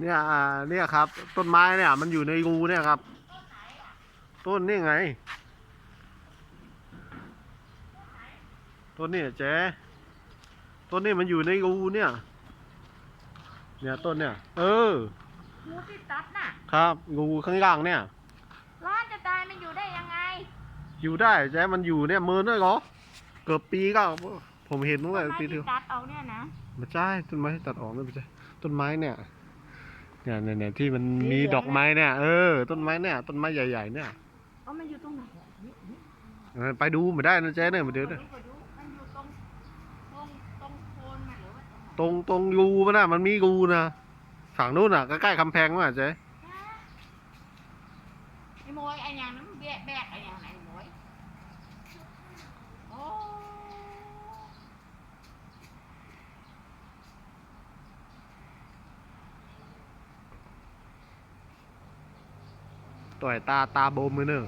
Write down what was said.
เนี่ยอ่าเนี่ยครับ ต้นไม้เนี่ยมันอยู่ในรูเนี่ยครับ ต้นนี่ไง ต้นนี่เจ๊ต้นนี่มันอยู่ในรูเนี่ย เนี่ยต้นเนี่ย เอองูที่ตัดน่ะ ครับรูข้างล่างเนี่ย ร้อนจะตายมันอยู่ได้ยังไง อยู่ได้เจ๊มันอยู่เนี่ยเมินด้วยเหรอ เกือบปีก็ ผมเห็นตั้งแต่ต้นไม้ปีที่ที่ตัดเอาเนี่ยนะไม่ใช่ต้นไม้ที่ตัดออกไม่ใช่ต้นไม้เนี่ย เนี่ยเนี่ยเนี่ยที่มันมีดอกไม้เนี่ย เออ ต้นไม้เนี่ย ต้นไม้ใหญ่ๆเนี่ยเอามันอยู่ตรงไหนอะนี่นี่เออไปดูไม่ได้นะเจ๊เนี่ยมาเดี๋ยวขอเนี่ยดูขอดูมันอยู่ตรงตรงตรงโคนมันหรือว่าตรงไหนตรงตรงรูมันน่ะมันมีรูนะฝั่งนู้นอะใกล้ๆคำแพงมั้งเจ๊ฮะไอ้โมยไอ้อย่างนั้นแบกแบกไอ้อย่างไหนโมย ต่อยตาตาโบมมือหนึ่ง